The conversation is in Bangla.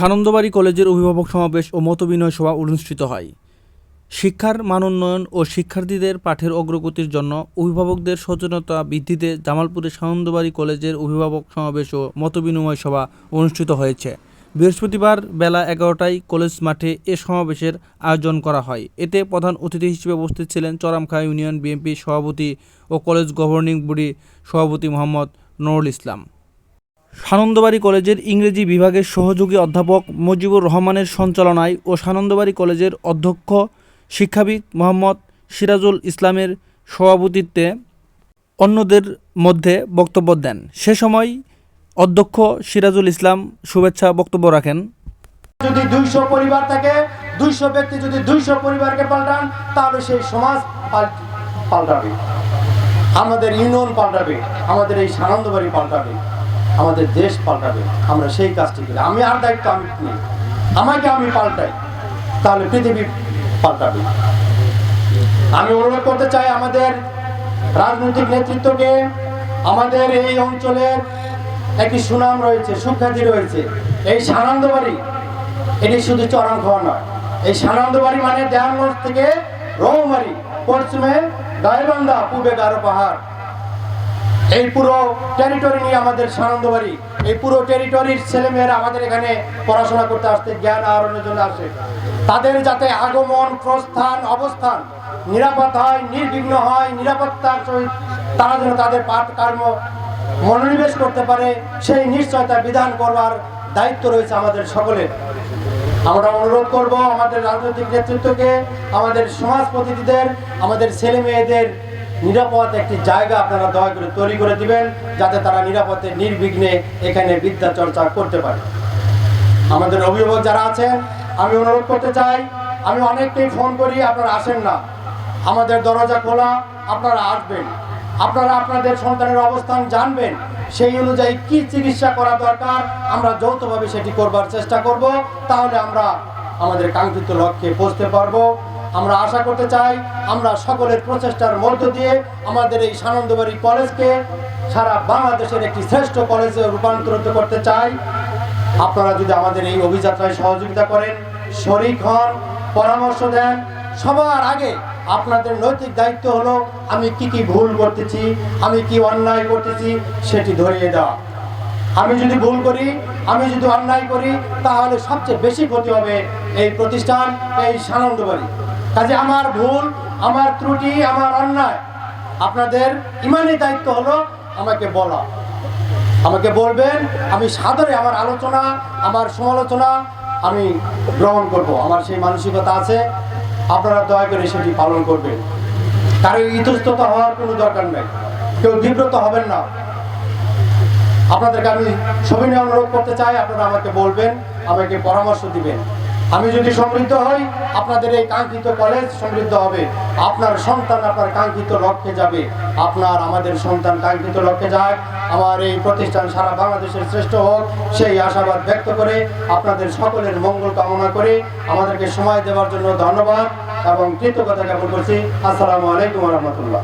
সানন্দবাড়ি কলেজের অভিভাবক সমাবেশ ও মতবিনয় সভা অনুষ্ঠিত হয়। শিক্ষার মানোন্নয়ন ও শিক্ষার্থীদের পাঠের অগ্রগতির জন্য অভিভাবকদের সচেতনতা বৃদ্ধিতে জামালপুরের সানন্দবাড়ি কলেজের অভিভাবক সমাবেশ ও মতবিনিময় সভা অনুষ্ঠিত হয়েছে। বৃহস্পতিবার বেলা এগারোটায় কলেজ মাঠে এ সমাবেশের আয়োজন করা হয়। এতে প্রধান অতিথি হিসেবে উপস্থিত ছিলেন চরামখা ইউনিয়ন বিএনপি সভাপতি ও কলেজ গভর্নিং বডি সভাপতি মোহাম্মদ নুরুল ইসলাম। সানন্দবাড়ি কলেজের ইংরেজি বিভাগের সহযোগী অধ্যাপক মুজিবুর রহমানের সঞ্চালনায় ও সানন্দবাড়ি কলেজের অধ্যক্ষ শিক্ষাবিদ মোহাম্মদ সিরাজুল ইসলামের সভাপতিত্বে অন্যদের মধ্যে বক্তব্য দেন। সে সময় অধ্যক্ষ সিরাজুল ইসলাম শুভেচ্ছা বক্তব্য রাখেন। যদি দুইশো পরিবার থাকে, দুইশো ব্যক্তি যদি দুইশো পরিবারকে পাল্টান, তাহলে সেই সমাজ পাল্টাবে। আমাদের ইউনিয়ন পাল্টাবে, আমাদের এই সানন্দবাড়ি পাল্টাবে। আমাদের দেশ পাল্টাবে, আমরা সেই কাজটি করি। আমি আর দায়িত্ব আমি নিই আমাকে আমি পাল্টাই, তাহলে পৃথিবী পাল্টাবে। আমি অনুরোধ করতে চাই আমাদের রাজনৈতিক নেতৃত্বকে, আমাদের এই অঞ্চলের একটি সুনাম রয়েছে, সুখ্যাতি রয়েছে। এই সানন্দবাড়ি, এটি শুধু চরম খাওয়া নয়। এই সানন্দবাড়ি মানে দেয়ানগঞ্জ থেকে রৌমারি, পশ্চিমে গাইবান্ধা, পূবে গারো পাহাড়। এই পুরো টেরিটরি নিয়ে আমাদের সানন্দবাড়ি এই পুরো টেরিটরির ছেলেমেয়েরা আমাদের এখানে পড়াশোনা করতে আসতে জ্ঞান আহরণের জন্য আসে তাদের যাতে আগমন, প্রস্থান, অবস্থান নিরাপদ হয়, নির্বিঘ্ন হয়, নিরাপত্তার সহিত তারা যেন তাদের পাঠ কর্ম মনোনিবেশ করতে পারে, সেই নিশ্চয়তা বিধান করবার দায়িত্ব রয়েছে আমাদের সকলের। আমরা অনুরোধ করব আমাদের রাজনৈতিক নেতৃত্বকে, আমাদের সমাজ প্রতিনিধিদের, আমাদের ছেলে মেয়েদের নিরাপদ একটি জায়গা আপনারা দয়া করে তৈরি করে দিবেন, যাতে তারা নিরাপদে, নির্বিঘ্নে এখানে বিদ্যা চর্চা করতে পারে। আমাদের অভিভাবক যারা আছেন, আমি অনুরোধ করতে চাই, আমি অনেককেই ফোন করি, আপনারা আসেন না। আমাদের দরজা খোলা, আপনারা আসবেন। আপনারা আপনাদের সন্তানের অবস্থান জানবেন, সেই অনুযায়ী কি চিকিৎসা করা দরকার, আমরা যৌথভাবে সেটি করবার চেষ্টা করব, তাহলে আমরা আমাদের কাঙ্ক্ষিত লক্ষ্যে পৌঁছতে পারব। আমরা আশা করতে চাই আমরা সকলের প্রচেষ্টার মধ্য দিয়ে আমাদের এই সানন্দবাড়ি কলেজকে সারা বাংলাদেশের একটি শ্রেষ্ঠ কলেজে রূপান্তরিত করতে চাই। আপনারা যদি আমাদের এই অভিযাত্রায় সহযোগিতা করেন, শরিক হন, পরামর্শ দেন, সবার আগে আপনাদের নৈতিক দায়িত্ব হলো, আমি কি কি ভুল করতেছি, আমি কি অন্যায় করতেছি, সেটি ধরিয়ে দেওয়া। আমি যদি ভুল করি, আমি যদি অন্যায় করি, তাহলে সবচেয়ে বেশি ক্ষতি হবে এই প্রতিষ্ঠান, এই সানন্দবাড়ি। কাজে আমার ভুল, আমার ত্রুটি, আমার অন্যায়, আপনাদের ইমানই দায়িত্ব হলো আমাকে বলা। আমাকে বলবেন, আমি সাদরে আমার আলোচনা, আমার সমালোচনা আমি গ্রহণ করব। আমার সেই মানসিকতা আছে, আপনারা দয়া করে সেটি পালন করবেন। কারও ইতস্তত হওয়ার কোনো দরকার নেই। কেউ বিব্রত হবেন না। আপনাদেরকে আমি সবিনয় অনুরোধ করতে চাই, আপনারা আমাকে বলবেন, আমাকে পরামর্শ দিবেন। আমি যদি সমৃদ্ধ হই, আপনাদের এই কাঙ্ক্ষিত কলেজ সমৃদ্ধ হবে। আপনার সন্তান আপনার কাঙ্ক্ষিত লক্ষ্যে যাবে। আপনার, আমাদের সন্তান কাঙ্ক্ষিত লক্ষ্যে যাক। আমার এই প্রতিষ্ঠান সারা বাংলাদেশের শ্রেষ্ঠ হোক, সেই আশাবাদ ব্যক্ত করে আপনাদের সকলের মঙ্গল কামনা করে আমাদেরকে সময় দেওয়ার জন্য ধন্যবাদ এবং কৃতজ্ঞতা জ্ঞাপন করছি। আসসালামু আলাইকুম রহমতুল্লাহ।